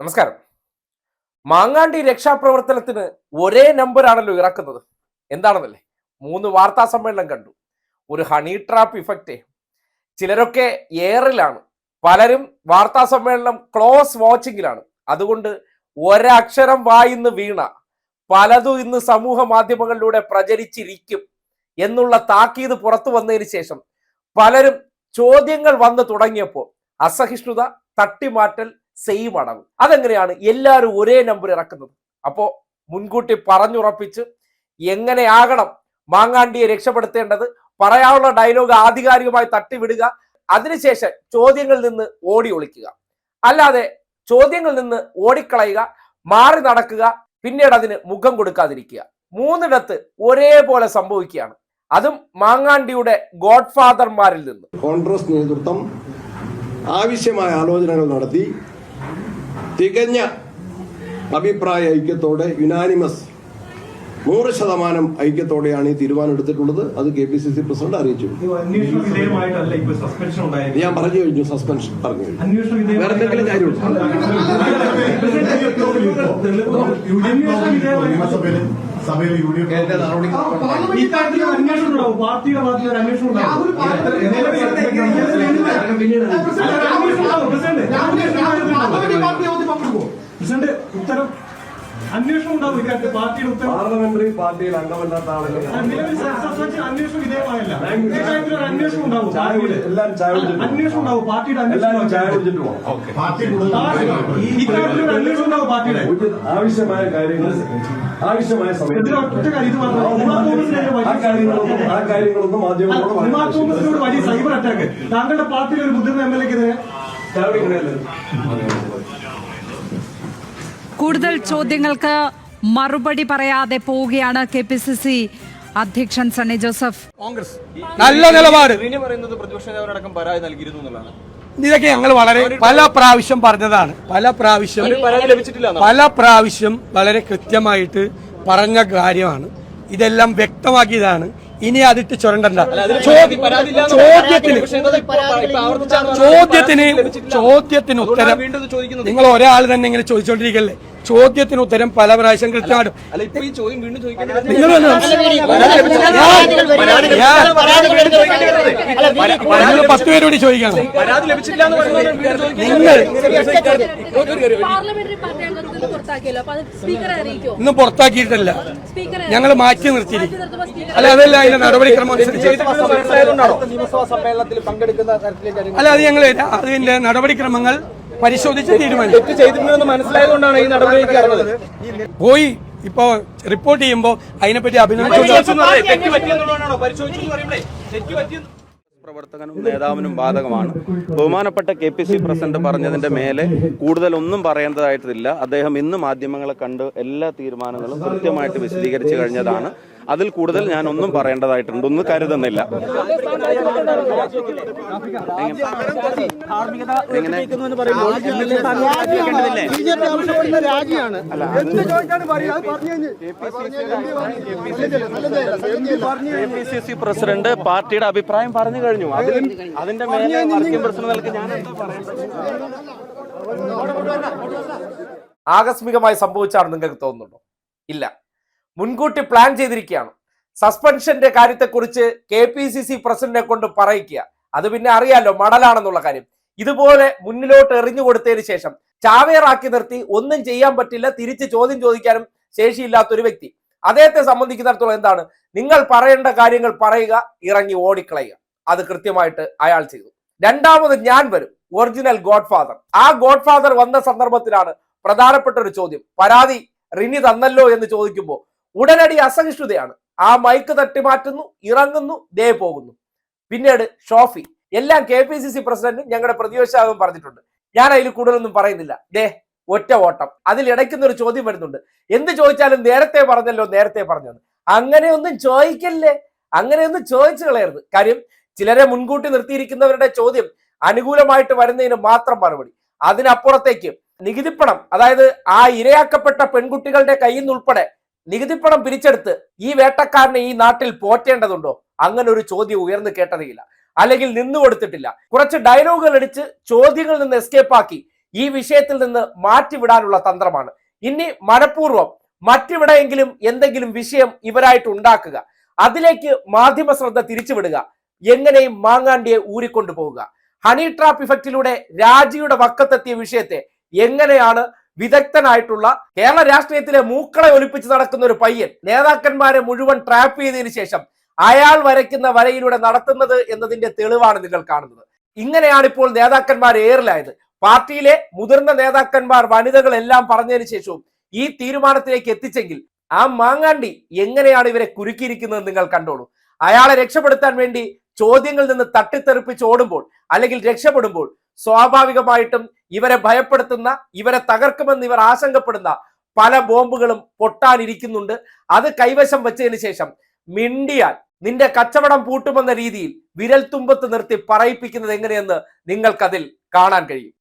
നമസ്കാരം. മാങ്ങാണ്ടി രക്ഷാപ്രവർത്തനത്തിന് ഒരേ നമ്പറാണല്ലോ ഇറക്കുന്നത്. എന്താണെന്നല്ലേ? മൂന്ന് വാർത്താ സമ്മേളനം കണ്ടു. ഒരു ഹണി ട്രാപ്പ് ഇഫക്റ്റ് ചിലരൊക്കെ എയറിലാണ് പലരും വാർത്താ സമ്മേളനം ക്ലോസ് വാച്ചിങ്ങിലാണ് അതുകൊണ്ട് ഒരക്ഷരം വായിന്ന് വീണ പലതും ഇന്ന് സമൂഹ മാധ്യമങ്ങളിലൂടെ പ്രചരിച്ചിരിക്കും എന്നുള്ള താക്കീത് പുറത്തു വന്നതിന് ശേഷം പലരും ചോദ്യങ്ങൾ വന്നു തുടങ്ങിയപ്പോൾ അസഹിഷ്ണുത തട്ടിമാറ്റൽ സെയിം അടവ്. അതെങ്ങനെയാണ്? എല്ലാവരും ഒരേ നമ്പർ ഇറക്കുന്നത്. അപ്പോ മുൻകൂട്ടി പറഞ്ഞുറപ്പിച്ച് എങ്ങനെയാകണം മാങ്ങാണ്ടിയെ രക്ഷപ്പെടുത്തേണ്ടത് പറയാനുള്ള ഡയലോഗ് ആധികാരികമായി തട്ടിവിടുക. അതിനുശേഷം ചോദ്യങ്ങളിൽ നിന്ന് ഓടി ഒളിക്കുക. അല്ലാതെ ചോദ്യങ്ങളിൽ നിന്ന് ഓടിക്കളയുക മാറി നടക്കുക പിന്നീട് അതിന് മുഖം കൊടുക്കാതിരിക്കുക. മൂന്നിടത്ത് ഒരേപോലെ സംഭവിക്കുകയാണ്. അതും മാങ്ങാണ്ടിയുടെ ഗോഡ്ഫാദർമാരിൽ നിന്ന്. കോൺഗ്രസ് നേതൃത്വം ആവശ്യമായ ആലോചനകൾ നടത്തി തികഞ്ഞ അഭിപ്രായ ഐക്യത്തോടെ യുനാനിമസ് നൂറ് ശതമാനം ഐക്യത്തോടെയാണ് ഈ തീരുമാനം എടുത്തിട്ടുള്ളത് അത് K P C C president അറിയിച്ചു ഞാൻ പറഞ്ഞു കഴിഞ്ഞു സസ്പെൻഷൻ പറഞ്ഞു വേറെ എന്തെങ്കിലും കാര്യമുണ്ടോ? നിയമസഭയിലും സഭയിലും യു ഡി എഫ് അന്വേഷണം ഉണ്ടാവും പാർട്ടിയുടെ അന്വേഷണം ഉണ്ടാവും. പ്രസിഡന്റ്, പ്രസിഡന്റ് ഉത്തരം അന്വേഷണം ഉണ്ടാവും ഇക്കാര്യത്തിൽ പാർട്ടിയുടെ ഉത്തരം പാർലമെന്ററി പാർട്ടിയിൽ അംഗമല്ലാത്ത ആളുകൾ ആ, നിലവിൽ സസ്പെൻഷൻ അന്വേഷണ വിധേയമായല്ല ഇക്കാര്യത്തിൽ അന്വേഷണം ഉണ്ടാവും പാർട്ടിയുടെ എല്ലാവരും ചായ അന്വേഷണം ഉണ്ടാവും പാർട്ടിയുടെ അന്വേഷണം എല്ലാവരും ചായ കുടിച്ചിട്ട് പോകാം ഇക്കാര്യത്തിൽ അന്വേഷണം ഉണ്ടാവും പാർട്ടിയുടെ ആവശ്യമായ കാര്യങ്ങൾ ആവശ്യമായ സമയത്ത് ആ കാര്യങ്ങളൊന്നും ആ കാര്യങ്ങളൊന്നും മാധ്യമങ്ങളോട് ഉമാ വലിയ സൈബർ അറ്റാക്ക്. താങ്കളുടെ പാർട്ടിയിലെ ഒരു മുതിർന്ന എം എൽ എക്കെതിരെ കൂടുതൽ ചോദ്യങ്ങൾക്ക് മറുപടി പറയാതെ പോവുകയാണ് കെ പി സി സി അധ്യക്ഷൻ സണ്ണി ജോസഫ്. കോൺഗ്രസ്. നല്ല നിലപാട്. പറയുന്നത് പ്രതിപക്ഷ നേതാവിനടക്കം പരാതി നൽകിയിരുന്നു എന്നുള്ളതാണ്. ഇതൊക്കെ ഞങ്ങൾ വളരെ പല പ്രാവശ്യം പറഞ്ഞതാണ്. പല പ്രാവശ്യം പല പ്രാവശ്യം വളരെ കൃത്യമായിട്ട് പറഞ്ഞ കാര്യമാണ്. ഇതെല്ലാം വ്യക്തമാക്കിയതാണ്. ഇനി അതിട്ട് ചുരണ്ടണ്ട. ചോ- പരാതി ഇല്ലാന്ന് ചോദ്യത്തിന് ചോദ്യത്തിന് ചോദ്യത്തിന് ഉത്തരം. നിങ്ങൾ ഒരാൾ തന്നെ ഇങ്ങനെ ചോദിച്ചോണ്ടിരിക്കല്ലേ? ചോദ്യത്തിന് ഉത്തരം പല പ്രാവശ്യം കൃത്യമായിട്ടും അല്ല ഇപ്പൊ ഈ ചോദ്യം വീണ്ടും ചോദിക്കേണ്ടത് നിങ്ങൾ പത്ത് പേരോട് ചോദിക്കണം. പരാതി ലഭിച്ചില്ല എന്ന് പറയുന്നത് വീണ്ടും ചോദിക്കുന്നത് നിങ്ങൾ ഇന്ന് പുറത്താക്കിയിട്ടല്ല. ഞങ്ങൾ മാറ്റി നിർത്തിയിരിക്കും അല്ല അതല്ല അതിന്റെ നടപടിക്രമം അനുസരിച്ച്. അല്ല അത് ഞങ്ങൾ അതിന്റെ നടപടിക്രമങ്ങൾ പരിശോധിച്ച് തീരുമാനിക്കും മനസ്സിലായതുകൊണ്ടാണ് ഈ നടപടിയിലേക്ക് പോയി ഇപ്പോ റിപ്പോർട്ട് ചെയ്യുമ്പോൾ അതിനെപ്പറ്റി അഭിനന്ദിച്ചു പ്രവർത്തകനും നേതാവിനും ബാധകമാണ്. ബഹുമാനപ്പെട്ട കെ പി സി പ്രസിഡന്റ് പറഞ്ഞതിന്റെ മേലെ കൂടുതൽ ഒന്നും പറയേണ്ടതായിട്ടില്ല. അദ്ദേഹം ഇന്ന് മാധ്യമങ്ങളെ കണ്ട് എല്ലാ തീരുമാനങ്ങളും കൃത്യമായിട്ട് വിശദീകരിച്ചു കഴിഞ്ഞതാണ്. അതിൽ കൂടുതൽ ഞാൻ ഒന്നും പറയേണ്ടതായിട്ടുണ്ടെന്ന് കരുതുന്നില്ല. എങ്ങനെ? K P C C president പാർട്ടിയുടെ അഭിപ്രായം പറഞ്ഞു കഴിഞ്ഞു. അതിന്റെ മേലെ വർക്കിംഗ് പ്രസിഡന്റ് ഞാൻ എന്താ പറയേണ്ടത്? ആകസ്മികമായി സംഭവിച്ചാണ് നിങ്ങൾക്ക് തോന്നുന്നുണ്ടോ? ഇല്ല. മുൻകൂട്ടി പ്ലാൻ ചെയ്തിരിക്കുകയാണ്. സസ്പെൻഷന്റെ കാര്യത്തെക്കുറിച്ച് കെ പി സി സി പ്രസിഡന്റിനെ കൊണ്ട് പറയിക്കുക. അത് പിന്നെ അറിയാലോ മടലാണെന്നുള്ള കാര്യം. ഇതുപോലെ മുന്നിലോട്ട് എറിഞ്ഞു കൊടുത്തതിന് ശേഷം ചാവേറാക്കി നിർത്തി ഒന്നും ചെയ്യാൻ പറ്റില്ല തിരിച്ച് ചോദ്യം ചോദിക്കാനും ശേഷിയില്ലാത്ത ഒരു വ്യക്തി. അദ്ദേഹത്തെ സംബന്ധിക്കുന്നിടത്തോളം എന്താണ്? നിങ്ങൾ പറയേണ്ട കാര്യങ്ങൾ പറയുക ഇറങ്ങി ഓടിക്കളയുക. അത് കൃത്യമായിട്ട് അയാൾ ചെയ്തു. രണ്ടാമത് ഞാൻ വരും. ഒറിജിനൽ ഗോഡ് ഫാദർ ആ ഗോഡ് ഫാദർ വന്ന സന്ദർഭത്തിലാണ് പ്രധാനപ്പെട്ട ഒരു ചോദ്യം. പരാതി റിനി തന്നല്ലോ എന്ന് ചോദിക്കുമ്പോൾ ഉടനടി അസഹിഷ്ണുതയാണ്. ആ മൈക്ക് തട്ടി മാറ്റുന്നു ഇറങ്ങുന്നു ദേ പോകുന്നു. പിന്നീട് ഷോഫി എല്ലാം കെ പി സി സി പ്രസിഡന്റും ഞങ്ങളുടെ പ്രതിപക്ഷാവും പറഞ്ഞിട്ടുണ്ട്. ഞാൻ അതിൽ കൂടുതലൊന്നും പറയുന്നില്ല. ദേ ഒറ്റ ഓട്ടം. അതിൽ ഇടയ്ക്കുന്ന ഒരു ചോദ്യം വരുന്നുണ്ട്. എന്ത് ചോദിച്ചാലും നേരത്തെ പറഞ്ഞല്ലോ നേരത്തെ പറഞ്ഞത് അങ്ങനെയൊന്നും ചോദിക്കല്ലേ? അങ്ങനെയൊന്നും ചോദിച്ചു കളയരുത്. കാര്യം ചിലരെ മുൻകൂട്ടി നിർത്തിയിരിക്കുന്നവരുടെ ചോദ്യം അനുകൂലമായിട്ട് വരുന്നതിന് മാത്രം മറുപടി. അതിനപ്പുറത്തേക്ക് നികുതിപ്പണം അതായത് ആ ഇരയാക്കപ്പെട്ട പെൺകുട്ടികളുടെ കയ്യിൽ നിന്നുൾപ്പെടെ നികുതിപ്പണം പിരിച്ചെടുത്ത് ഈ വേട്ടക്കാരനെ ഈ നാട്ടിൽ പോറ്റേണ്ടതുണ്ടോ? അങ്ങനെ ഒരു ചോദ്യം ഉയർന്നു കേട്ടതില്ല അല്ലെങ്കിൽ നിന്നു കൊടുത്തിട്ടില്ല. കുറച്ച് ഡയലോഗുകൾ അടിച്ച് ചോദ്യങ്ങളിൽ നിന്ന് എസ്കേപ്പ് ആക്കി ഈ വിഷയത്തിൽ നിന്ന് മാറ്റിവിടാനുള്ള തന്ത്രമാണ്. ഇനി മനഃപൂർവം മറ്റെവിടെയെങ്കിലും എന്തെങ്കിലും വിഷയം ഇവരായിട്ട് ഉണ്ടാക്കുക. അതിലേക്ക് മാധ്യമ ശ്രദ്ധ തിരിച്ചുവിടുക. എങ്ങനെയും മാങ്ങാണ്ടിയെ ഊരിക്കൊണ്ടു പോവുക ഹണി ട്രാപ്പ് ഇഫക്റ്റിലൂടെ രാജിയുടെ വക്കത്തെത്തിയ വിഷയത്തെ എങ്ങനെയാണ് വിദഗ്ധനായിട്ടുള്ള കേരള രാഷ്ട്രീയത്തിലെ മൂക്കളെ ഒലിപ്പിച്ച് നടക്കുന്ന ഒരു പയ്യൻ നേതാക്കന്മാരെ മുഴുവൻ ട്രാപ്പ് ചെയ്തതിന് ശേഷം അയാൾ വരയ്ക്കുന്ന വരയിലൂടെ നടത്തുന്നത് എന്നതിന്റെ തെളിവാണ് നിങ്ങൾ കാണുന്നത്. ഇങ്ങനെയാണ് ഇപ്പോൾ നേതാക്കന്മാർ ഏറിലായത്. പാർട്ടിയിലെ മുതിർന്ന നേതാക്കന്മാർ വനിതകളെല്ലാം പറഞ്ഞതിന് ശേഷവും ഈ തീരുമാനത്തിലേക്ക് എത്തിച്ചെങ്കിൽ ആ മാങ്ങാണ്ടി എങ്ങനെയാണ് ഇവരെ കുരുക്കിയിരിക്കുന്നത് നിങ്ങൾ കണ്ടോളൂ. അയാളെ രക്ഷപ്പെടുത്താൻ വേണ്ടി ചോദ്യങ്ങളിൽ നിന്ന് തട്ടിത്തെറിപ്പിച്ച് ഓടുമ്പോൾ അല്ലെങ്കിൽ രക്ഷപ്പെടുമ്പോൾ സ്വാഭാവികമായിട്ടും ഇവരെ ഭയപ്പെടുത്തുന്ന ഇവരെ തകർക്കുമെന്ന് ഇവർ ആശങ്കപ്പെടുന്ന പല ബോംബുകളും പൊട്ടാനിരിക്കുന്നുണ്ട്. അത് കൈവശം വെച്ചതിന് ശേഷം മിണ്ടിയാൽ നിന്റെ കച്ചവടം പൂട്ടുമെന്ന രീതിയിൽ വിരൽ തുമ്പത്ത് നിർത്തി പറയിപ്പിക്കുന്നത് എങ്ങനെയെന്ന് നിങ്ങൾക്കതിൽ കാണാൻ കഴിയും.